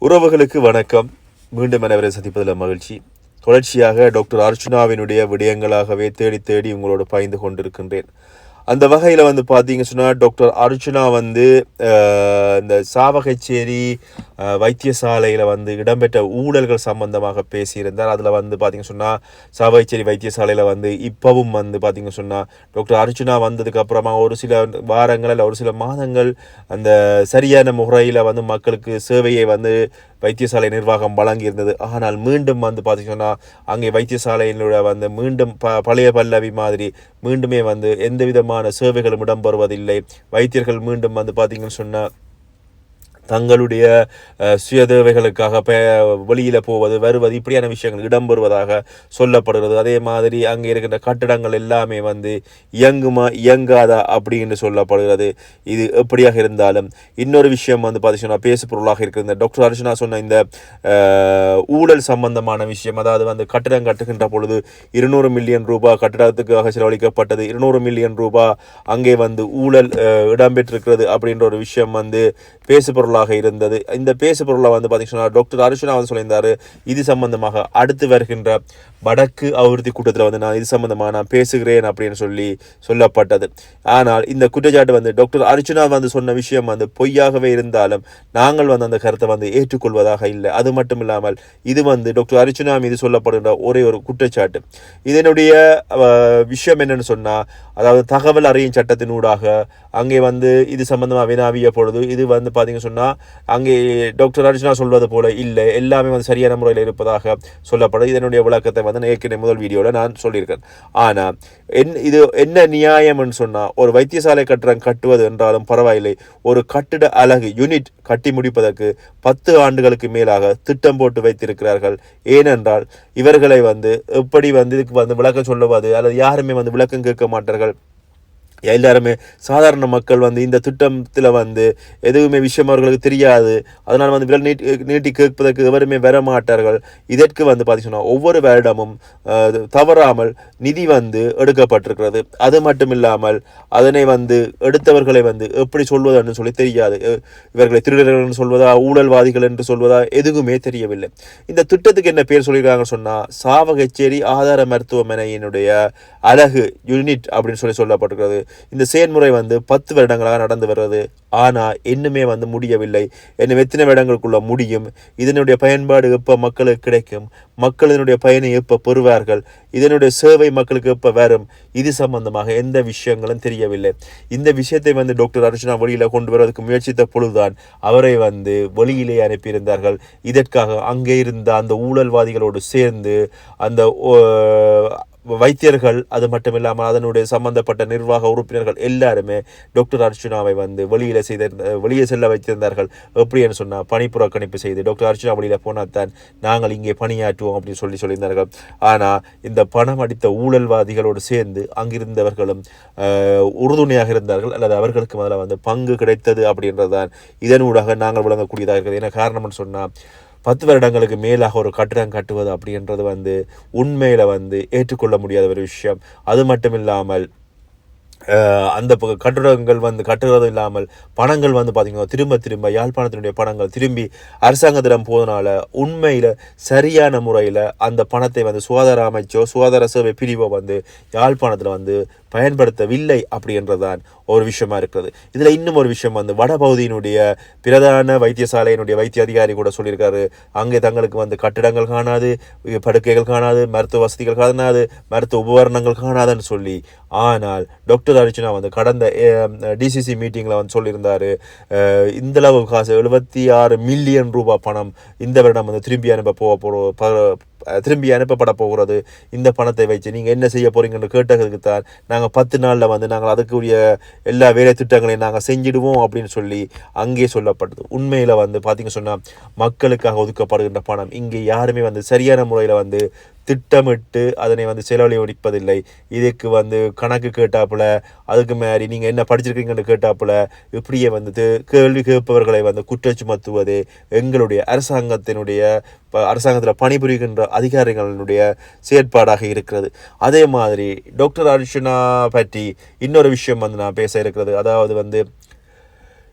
உறவுகளுக்கு வணக்கம். மீண்டும் அனைவரை சந்திப்பதில் மகிழ்ச்சி. தொடர்ச்சியாக டாக்டர் அர்ச்சுனாவினுடைய விடயங்களாகவே தேடி தேடி உங்களோடு பயந்து கொண்டிருக்கின்றேன். அந்த வகையில் வந்து பார்த்தீங்க சொன்னால் டாக்டர் அர்ஜுனா வந்து இந்த சாவகச்சேரி வைத்தியசாலையில் வந்து இடம்பெற்ற ஊழல்கள் சம்பந்தமாக பேசியிருந்தார். அதில் வந்து பார்த்திங்க சொன்னால் சாவகச்சேரி வைத்தியசாலையில் வந்து இப்போவும் வந்து பார்த்தீங்க சொன்னால் டாக்டர் அர்ஜுனா வந்ததுக்கப்புறமா ஒரு சில வாரங்கள் இல்லை ஒரு சில மாதங்கள் அந்த சரியான முறையில் வந்து மக்களுக்கு சேவையை வந்து வைத்தியசாலை நிர்வாகம் வழங்கியிருந்தது. ஆனால் மீண்டும் வந்து பார்த்தீங்கன்னா அங்கே வைத்தியசாலையினுடைய வந்து மீண்டும் ப பழைய பல்லவி மாதிரி மீண்டுமே வந்து எந்த விதமான சேவைகளும் இடம்பெறுவதில்லை. வைத்தியர்கள் மீண்டும் வந்து பார்த்தீங்கன்னு சொன்னால் தங்களுடைய சுய தேவைகளுக்காக வெளியில் போவது வருவது இப்படியான விஷயங்கள் இடம்பெறுவதாக சொல்லப்படுகிறது. அதே மாதிரி அங்கே இருக்கின்ற கட்டடங்கள் எல்லாமே வந்து இயங்குமா இயங்காதா அப்படின்னு சொல்லப்படுகிறது. இது எப்படியாக இருந்தாலும் இன்னொரு விஷயம் வந்து பார்த்தீங்கன்னா பேசுபொருளாக இருக்கிற டாக்டர் அர்ச்சனா சொன்ன இந்த ஊழல் சம்பந்தமான விஷயம் அதாவது வந்து கட்டடம் கட்டுகின்ற பொழுது இருநூறு மில்லியன் ரூபாய் கட்டடத்துக்காக செலவழிக்கப்பட்டது இருநூறு மில்லியன் ரூபாய் அங்கே வந்து ஊழல் இடம்பெற்றிருக்கிறது அப்படின்ற ஒரு விஷயம் வந்து பேசுபொருளாக பொருளாக இருந்தது. இந்த பேசு பொருளை வந்து பார்த்தீங்கன்னா டாக்டர் அர்ஜுனா வந்து சொல்லியிருந்தார் இது சம்பந்தமாக அடுத்து வருகின்ற வடக்கு அபிவிருத்தி கூட்டத்தில் வந்து நான் இது சம்பந்தமாக நான் பேசுகிறேன் அப்படின்னு சொல்லி சொல்லப்பட்டது. ஆனால் இந்த குற்றச்சாட்டு வந்து டாக்டர் அர்ஜுனா வந்து சொன்ன விஷயம் வந்து பொய்யாகவே இருந்தாலும் நாங்கள் வந்து அந்த கருத்தை வந்து ஏற்றுக்கொள்வதாக இல்லை. அது மட்டும் இல்லாமல் இது வந்து டாக்டர் அர்ச்சனா மீது சொல்லப்படுகின்ற ஒரே ஒரு குற்றச்சாட்டு. இதனுடைய விஷயம் என்னன்னு சொன்னால் அதாவது தகவல் அறியும் சட்டத்தினூடாக அங்கே வந்து இது சம்பந்தமாக வினாவிய பொழுது இது வந்து பார்த்தீங்க சொன்னால் அங்கே டாக்டர் அர்ஜுனா சொல்வது போல இல்லை. எல்லாமே வந்து சரியான முறையில் இருப்பதாக சொல்லப்படுது. இதனுடைய விளக்கத்தை வந்து நான் ஏற்கனவே முதல் வீடியோவில் நான் சொல்லியிருக்கேன். ஆனால் என் இது என்ன நியாயம்னு சொன்னால் ஒரு வைத்தியசாலை கட்டடம் கட்டுவது என்றாலும் பரவாயில்லை. ஒரு கட்டிட அலகு யூனிட் கட்டி முடிப்பதற்கு பத்து ஆண்டுகளுக்கு மேலாக திட்டம் போட்டு வைத்திருக்கிறார்கள். ஏனென்றால் இவர்களை வந்து எப்படி வந்து இதுக்கு வந்து விளக்கம் சொல்லுவது அல்லது யாருமே வந்து விளக்கம் கேட்க மாட்டார்கள். எல்லாருமே சாதாரண மக்கள் வந்து இந்த திட்டத்தில் வந்து எதுவுமே விஷயம் அவர்களுக்கு தெரியாது. அதனால் வந்து விரல் நீட்டி நீட்டி கேட்பதற்கு எவருமே வர மாட்டார்கள் இதற்கு வந்து பார்த்திங்கன்னா ஒவ்வொரு வருடமும் தவறாமல் நிதி வந்து எடுக்கப்பட்டிருக்கிறது. அது மட்டும் இல்லாமல் அதனை வந்து எடுத்தவர்களை வந்து எப்படி சொல்வதுன்னு சொல்லி தெரியாது. இவர்களை திருடர்கள் என்று சொல்வதா ஊழல்வாதிகள் என்று சொல்வதா எதுவுமே தெரியவில்லை. இந்த திட்டத்துக்கு என்ன பேர் சொல்லியிருக்காங்கன்னு சொன்னால் சாவகச்சேரி ஆதார மருத்துவமனையினுடைய அழகு யூனிட் அப்படின்னு சொல்லி சொல்லப்பட்டிருக்கிறது. இந்த செயல்முறை வந்து பத்து வருடங்களாக நடந்து வருது ஆனால் இன்னுமே வந்து முடியவில்லை. இன்னும் எத்தனை வருடங்களுக்குள்ள முடியும்? இதனுடைய பயன்பாடு எப்போ மக்களுக்கு கிடைக்கும்? மக்கள் இதனுடைய பயனை எப்போ பெறுவார்கள்? இதனுடைய சேவை மக்களுக்கு எப்போ வரும்? இது சம்பந்தமாக எந்த விஷயங்களும் தெரியவில்லை. இந்த விஷயத்தை வந்து டாக்டர் அர்ச்சனா வெளியில் கொண்டு வருவதற்கு முயற்சித்த பொழுதுதான் அவரை வந்து வெளியிலே அனுப்பியிருந்தார்கள். இதற்காக அங்கே இருந்த அந்த ஊழல்வாதிகளோடு சேர்ந்து அந்த ஓ, வைத்தியர்கள் அது மட்டும் இல்லாமல் அதனுடைய சம்பந்தப்பட்ட நிர்வாக உறுப்பினர்கள் எல்லாருமே டாக்டர் அர்ச்சுனாவை வந்து வெளியில செய்த வெளியே செல்ல வைத்திருந்தார்கள். எப்படின்னு சொன்னால் பணி புறக்கணிப்பு செய்து டாக்டர் அர்ச்சுனா வெளியில போனால் தான் நாங்கள் இங்கே பணியாற்றுவோம் அப்படின்னு சொல்லி சொல்லியிருந்தார்கள். ஆனால் இந்த பணம் அடித்த ஊழல்வாதிகளோடு சேர்ந்து அங்கிருந்தவர்களும் உறுதுணையாக இருந்தார்கள். அல்லது அவர்களுக்கு முதல்ல வந்து பங்கு கிடைத்தது அப்படின்றதுதான். இதனூடாக நாங்கள் விளங்கக்கூடியதாக இருக்கிறது என்ன காரணம்னு சொன்னால் பத்து வருடங்களுக்கு மேலாக ஒரு கட்டிடம் கட்டுவது அப்படின்றது வந்து உண்மையில் வந்து ஏற்றுக்கொள்ள முடியாத ஒரு விஷயம். அது மட்டும் இல்லாமல் அந்த ப- வந்து கட்டுறதும் இல்லாமல் பணங்கள் வந்து பார்த்திங்கன்னா திரும்ப திரும்ப யாழ்ப்பாணத்தினுடைய பணங்கள் திரும்பி அரசாங்கத்திடம் போதனால உண்மையில் சரியான முறையில் அந்த பணத்தை வந்து சுகாதார அமைச்சோ சுகாதார சேவை பிரிவோ வந்து யாழ்ப்பாணத்தில் வந்து பயன்படுத்தவில்லை அப்படின்றதான் ஒரு விஷயமா இருக்கிறது இதில் இன்னும் ஒரு விஷயம் வந்து வடபகுதியினுடைய பிரதான வைத்தியசாலையினுடைய வைத்திய அதிகாரி கூட சொல்லியிருக்காரு. அங்கே தங்களுக்கு வந்து கட்டிடங்கள் காணாது படுக்கைகள் காணாது மருத்துவ வசதிகள் காணாது மருத்துவ உபகரணங்கள் காணாதுன்னு சொல்லி. ஆனால் டாக்டர் அர்ஜுனா வந்து கடந்த டிசிசி மீட்டிங்கில் வந்து சொல்லியிருந்தார். இந்தளவு இந்த அளவு காசு எழுபத்தி ஆறு மில்லியன் ரூபாய் பணம் இந்த வருடம் வந்து திரும்பி அனுப்ப போக போகிறோம் திரும்பி அனுப்பப்பட போகிறது. இந்த பணத்தை வச்சு நீங்கள் என்ன செய்ய போகிறீங்கன்னு கேட்டதுக்கு தான் நாங்கள் பத்து நாளில் வந்து நாங்கள் அதுக்குரிய எல்லா வேலை திட்டங்களையும் நாங்கள் செஞ்சிடுவோம் அப்படின்னு சொல்லி அங்கே சொல்லப்பட்டது. உண்மையில் வந்து பார்த்தீங்க சொன்னால் மக்களுக்காக ஒதுக்கப்படுகின்ற பணம் இங்கே யாருமே வந்து சரியான முறையில் வந்து திட்டமிட்டு அதனை வந்து செலவழிப்பதில்லை இதுக்கு வந்து கணக்கு கேட்டாப்புல அதுக்கு மாதிரி நீங்கள் என்ன படிச்சிருக்கீங்கன்னு கேட்டாப்புல இப்படியே வந்து கேள்வி கேட்பவர்களை வந்து குற்றம் சுமத்துவது எங்களுடைய அரசாங்கத்தினுடைய ப- அரசாங்கத்தில் பணிபுரிகின்ற அதிகாரிகளினுடைய செயற்பாடாக இருக்கிறது. அதே மாதிரி டாக்டர் அர்ஷனா பற்றி இன்னொரு விஷயம் வந்து நான் பேச இருக்கிறது. அதாவது வந்து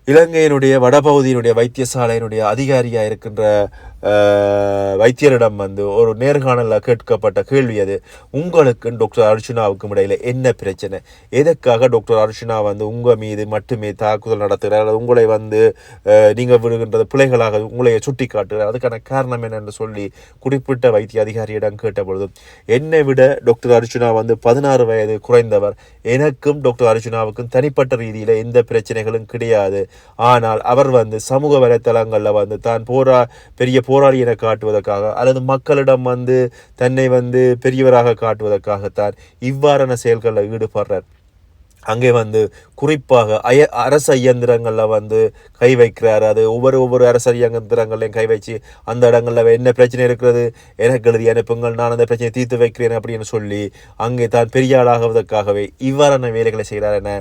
இலங்கையினுடைய வடபகுதியினுடைய வைத்தியசாலையினுடைய அதிகாரியாக இருக்கின்ற வைத்தியரிடம் வந்து ஒரு நேர்காணலில் கேட்கப்பட்ட கேள்வி அது. உங்களுக்கும் டாக்டர் அர்ஜுனாவுக்கும் இடையில் என்ன பிரச்சனை? எதற்காக டாக்டர் அர்ஜுனா வந்து உங்கள் மீது மட்டுமே தாக்குதல் நடத்துகிறார்? அல்லது உங்களை வந்து நீங்கள் விடுகின்றது பிள்ளைகளாக உங்களை சுட்டி காட்டுகிறார் அதுக்கான காரணம் என்னென்னு சொல்லி குறிப்பிட்ட வைத்திய அதிகாரியிடம் கேட்டபொழுது என்னை விட டாக்டர் அர்ஜுனா வந்து பதினாறு வயது குறைந்தவர். எனக்கும் டாக்டர் அர்ஜுனாவுக்கும் தனிப்பட்ட ரீதியில் எந்த பிரச்சனைகளும் கிடையாது. ஆனால் அவர் வந்து சமூக வலைத்தளங்களில் வந்து தான் போரா பெரிய போராளி என காட்டுவதற்காக அல்லது மக்களிடம் வந்து தன்னை வந்து பெரியவராக காட்டுவதற்காகத்தான் இவ்வாறான செயல்களில் ஈடுபடுறார். அங்கே வந்து குறிப்பாக அய அரச இயந்திரங்களில் வந்து கை வைக்கிறார். அது ஒவ்வொரு ஒவ்வொரு அரச இயந்திரங்களையும் கை வச்சு அந்த இடங்களில் என்ன பிரச்சனை இருக்கிறது? எனக்கு எழுதி அனுப்புங்கள் நான் அந்த பிரச்சனையை தீர்த்து வைக்கிறேன் அப்படின்னு சொல்லி அங்கே தான் பெரிய ஆளாகுவதற்காகவே இவ்வாறான வேலைகளை செய்கிறார் என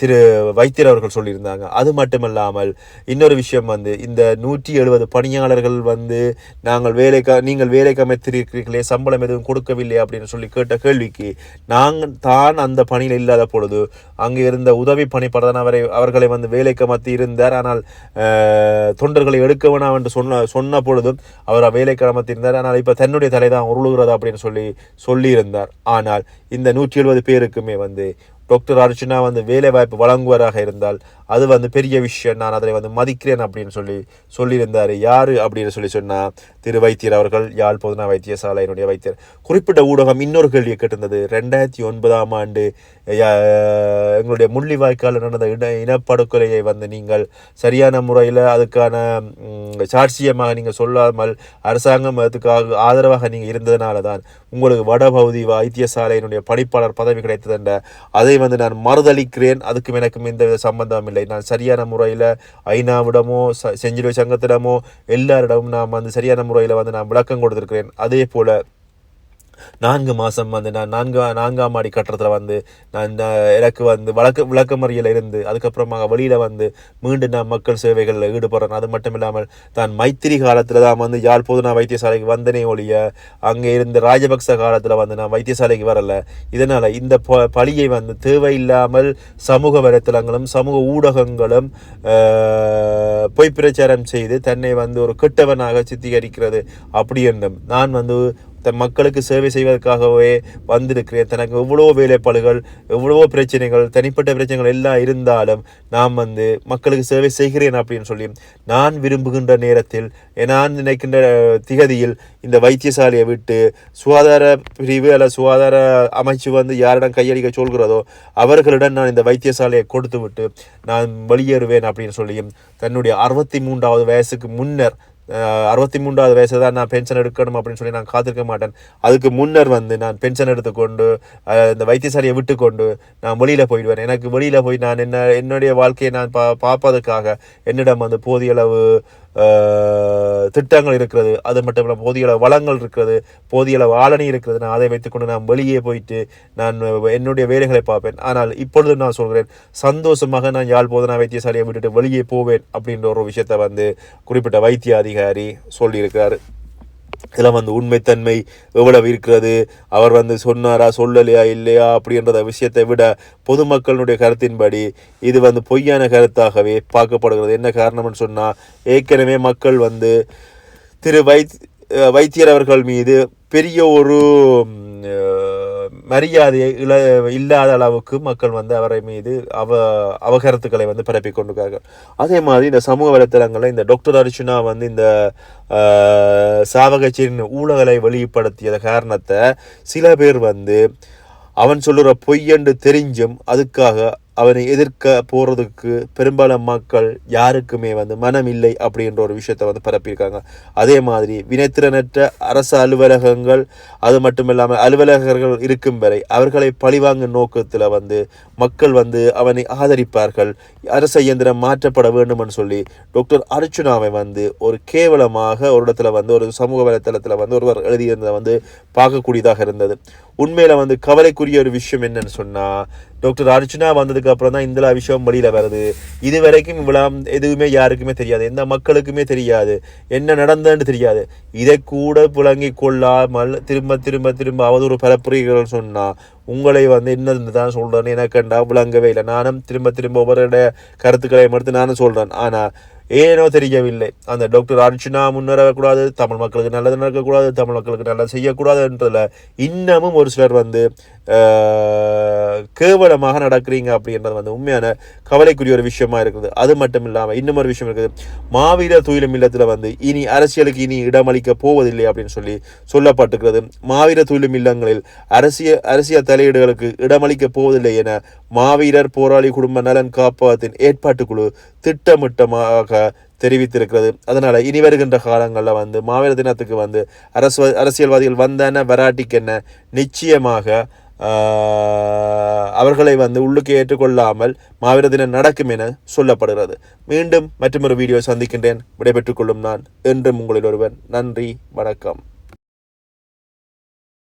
திரு வைத்தியர் அவர்கள் சொல்லியிருந்தாங்க. அது மட்டுமல்லாமல் இன்னொரு விஷயம் வந்து இந்த நூற்றி எழுபது பணியாளர்கள் வந்து நாங்கள் வேலைக்கா நீங்கள் வேலைக்கு அமைத்திருக்கிறீர்களே சம்பளம் எதுவும் கொடுக்கவில்லை அப்படின்னு சொல்லி கேட்ட கேள்விக்கு நாங்கள் தான் அந்த பணியில் இல்லாத பொழுது அங்கே இருந்த உதவி பணிப்பாளர் அவரை அவர்களை வந்து வேலைக்கு மத்தி இருந்தார். ஆனால் தொண்டர்களை எடுக்க வேணாம் என்று சொன்ன சொன்ன பொழுதும் அவர் வேலைக்கு அமர்த்தி இருந்தார். ஆனால் இப்போ தன்னுடைய தலை தான் உருளுகிறது அப்படின்னு சொல்லி சொல்லியிருந்தார். ஆனால் இந்த நூற்றி எழுபது பேருக்குமே வந்து டாக்டர் அர்ஜுனா வந்து வேலை வாய்ப்பு வழங்குவராக இருந்தால் அது வந்து பெரிய விஷயம். நான் அதை வந்து மதிக்கிறேன் அப்படின்னு சொல்லி சொல்லியிருந்தார். யார் அப்படின்னு சொல்லி சொன்னால் திரு வைத்தியர் அவர்கள் யாழ் பொதுநா வைத்தியசாலையினுடைய வைத்தியர். குறிப்பிட்ட ஊடகம் இன்னொரு கேள்வியை கேட்டிருந்தது. ரெண்டாயிரத்தி ஒன்பதாம் ஆண்டு எங்களுடைய முள்ளிவாய்க்கால் நடந்த இன இனப்படுகொலையை வந்து நீங்கள் சரியான முறையில் அதுக்கான சாட்சியமாக நீங்கள் சொல்லாமல் அரசாங்கம் அதுக்காக ஆதரவாக நீங்கள் இருந்ததுனால தான் உங்களுக்கு வடபகுதி வைத்தியசாலையினுடைய பணிப்பாளர் பதவி கிடைத்ததுன்ற அதை வந்து நான் மறுதளிக்கிறேன். அதுக்கும் எனக்கும் எந்தவித சம்பந்தம் இல்லை. நான் சரியான முறையில் ஐநாவிடமோ ச- செஞ்சிலுவை சங்கத்திடமோ எல்லாரிடமும் நான் வந்து சரியான முறையில் வந்து நான் விளக்கம் கொடுத்துருக்கிறேன். அதே போல் நான்கு மாதம் வந்து நான் நான்கு நான்காம் மாடி கட்டடத்தில் வந்து நான் இந்த எனக்கு வந்து வழக்கு விளக்கமறியில் இருந்து அதுக்கப்புறமாக வெளியில் வந்து மீண்டும் நான் மக்கள் சேவைகளில் ஈடுபடுறேன். அது மட்டும் இல்லாமல் தான் மைத்திரி காலத்தில் தான் வந்து யாழ் பொது நான் வைத்தியசாலைக்கு வந்தனே ஒழிய அங்கே இருந்த ராஜபக்ச காலத்தில் வந்து நான் வைத்தியசாலைக்கு வரல. இதனால் இந்த ப பழியை வந்து தேவையில்லாமல் சமூக வலைத்தளங்களும் சமூக ஊடகங்களும் பொய் பிரச்சாரம் செய்து தன்னை வந்து ஒரு கெட்டவனாக சித்தீகரிக்கிறது. அப்படி என்றும் நான் வந்து தன் மக்களுக்கு சேவை செய்வதற்காகவே வந்திருக்கிறேன் தனக்கு எவ்வளோ வேலைப்பாடுகள் எவ்வளவோ பிரச்சனைகள் தனிப்பட்ட பிரச்சனைகள் எல்லாம் இருந்தாலும் நான் வந்து மக்களுக்கு சேவை செய்கிறேன் அப்படின்னு சொல்லி நான் விரும்புகின்ற நேரத்தில் நான் நினைக்கின்ற திகதியில் இந்த வைத்தியசாலையை விட்டு சுகாதார பிரிவு அல்ல சுகாதார அமைச்சு வந்து யாரிடம் கையடிக்க சொல்கிறதோ அவர்களிடம் நான் இந்த வைத்தியசாலையை கொடுத்து விட்டு நான் வெளியேறுவேன் அப்படின்னு சொல்லியும் தன்னுடைய அறுபத்தி மூன்றாவது வயசுக்கு முன்னர் அறுபத்தி மூன்றாவது வயசு தான் நான் பென்ஷன் எடுக்கணும் அப்படின்னு சொல்லி நான் காத்திருக்க மாட்டேன். அதுக்கு முன்னர் வந்து நான் பென்ஷன் எடுத்துக்கொண்டு இந்த வைத்தியசாலையை விட்டுக்கொண்டு நான் வெளியில் போயிடுவேன். எனக்கு வெளியில் போய் நான் என்ன என்னுடைய வாழ்க்கையை நான் பா பார்ப்பதற்காக என்னிடம் வந்து போதிய அளவு திட்டங்கள் இருக்கிறது. அது மட்டும் இல்லாமல் போதிய அளவு வளங்கள் இருக்கிறது. போதிய அளவு ஆளணி இருக்கிறது. நான் அதை வைத்துக்கொண்டு நான் வெளியே போயிட்டு நான் என்னுடைய வேலைகளை பார்ப்பேன். ஆனால் இப்பொழுது நான் சொல்கிறேன் சந்தோஷமாக நான் யாழ் போதனா வைத்தியசாலையை விட்டுட்டு வெளியே போவேன் அப்படின்ற ஒரு விஷயத்தை வந்து குறிப்பிட்ட வைத்திய அதிகாரி சொல்லியிருக்கிறாரு. இதெல்லாம் வந்து உண்மைத்தன்மை எவ்வளவு இருக்கிறது? அவர் வந்து சொன்னாரா சொல்லலையா இல்லையா? அப்படின்றத விஷயத்தை விட பொதுமக்களுடைய கருத்தின்படி இது வந்து பொய்யான கருத்தாகவே பார்க்கப்படுகிறது. என்ன காரணம்னு சொன்னால் ஏற்கனவே மக்கள் வந்து திரு வைத் வைத்தியர் அவர்கள் மீது பெரிய ஒரு மரியாதையை இல இல்லாத அளவுக்கு மக்கள் வந்து அவரை மீது அவ அவகரத்துக்களை வந்து பரப்பி கொண்டிருக்கார்கள் அதே மாதிரி இந்த சமூக வலைத்தளங்களில் இந்த டாக்டர் அர்ஜுனா வந்து இந்த சாவகச்சியின் ஊழலை வெளிப்படுத்திய காரணத்தை சில பேர் வந்து அவன் சொல்லுற பொய்யென்று தெரிஞ்சும் அதுக்காக அவனை எதிர்க்க போகிறதுக்கு பெரும்பாலும் மக்கள் யாருக்குமே வந்து மனம் இல்லை அப்படின்ற ஒரு விஷயத்தை வந்து பரப்பியிருக்காங்க. அதே மாதிரி வினைத்திறனற்ற அரசு அலுவலகங்கள் அது மட்டும் இல்லாமல் அலுவலகர்கள் இருக்கும் வரை அவர்களை பழிவாங்கும் நோக்கத்தில் வந்து மக்கள் வந்து அவனை ஆதரிப்பார்கள். அரச இயந்திரம் மாற்றப்பட வேண்டும்னு சொல்லி டாக்டர் அர்ச்சுனாவை வந்து ஒரு கேவலமாக ஒரு இடத்துல வந்து ஒரு சமூக வலைத்தளத்தில் வந்து ஒருவர் எழுதியிருந்ததை வந்து பார்க்கக்கூடியதாக இருந்தது. உண்மையில் வந்து கவலைக்குரிய ஒரு விஷயம் என்னன்னு சொன்னால் டாக்டர் அர்ச்சுனா வந்ததுக்கு அப்புறம் தான் இந்த விஷயம் வெளியில வருது. இது வரைக்கும் இவ்வளோ எதுவுமே யாருக்குமே தெரியாது. எந்த மக்களுக்குமே தெரியாது. என்ன நடந்ததுன்னு தெரியாது. இதை கூட புழங்கி கொள்ளாமல் திரும்ப திரும்ப திரும்ப அவதூறு பரப்புரைகள் சொன்னால் உங்களை வந்து என்னது தான் சொல்கிறேன்னு எனக்கண்டா விளங்கவே இல்லை. நானும் திரும்ப திரும்ப ஒவ்வொருடைய கருத்துக்களை மறுத்து நானும் சொல்கிறேன் ஆனால் ஏனோ தெரியவில்லை. அந்த டாக்டர் அர்ச்சுனா முன்னேறக்கூடாது தமிழ் மக்களுக்கு நல்லது நடக்கக்கூடாது தமிழ் மக்களுக்கு நல்லது செய்யக்கூடாதுன்றதில் இன்னமும் ஒரு சிலர் வந்து கேவலமாக நடக்கிறீங்க அப்படின்றது வந்து உண்மையான கவலைக்குரிய ஒரு விஷயமா இருக்குது. அது மட்டும் இல்லாமல் இன்னும் ஒரு விஷயம் இருக்குது. மாவீரர் துயிலும் இல்லத்தில் வந்து இனி அரசியலுக்கு இனி இடமளிக்க போவதில்லை அப்படின்னு சொல்லி சொல்லப்பட்டிருக்கிறது. மாவீரர் துயிலும் இல்லங்களில் அரசியல் அரசியல் தலையீடுகளுக்கு இடமளிக்க போவதில்லை என மாவீரர் போராளி குடும்ப நலன் காப்பகத்தின் ஏற்பாட்டுக்குழு திட்டமிட்டமாக தெரிவித்திருக்கிறது. அதனால இனி வருகின்ற காலங்களில் வந்து மாவீர தினத்துக்கு வந்து அரசு அரசியல்வாதிகள் வந்தன வராட்டிக்கென்ன நிச்சயமாக அவர்களை வந்து உள்ளுக்கு ஏற்றுக்கொள்ளாமல் மாவீர தினம் நடக்கும் என சொல்லப்படுகிறது. மீண்டும் மற்றொரு வீடியோ சந்திக்கின்றேன். விடைபெற்றுக் கொள்ளும் நான் என்றும் உங்களில் ஒருவன் நன்றி வணக்கம்.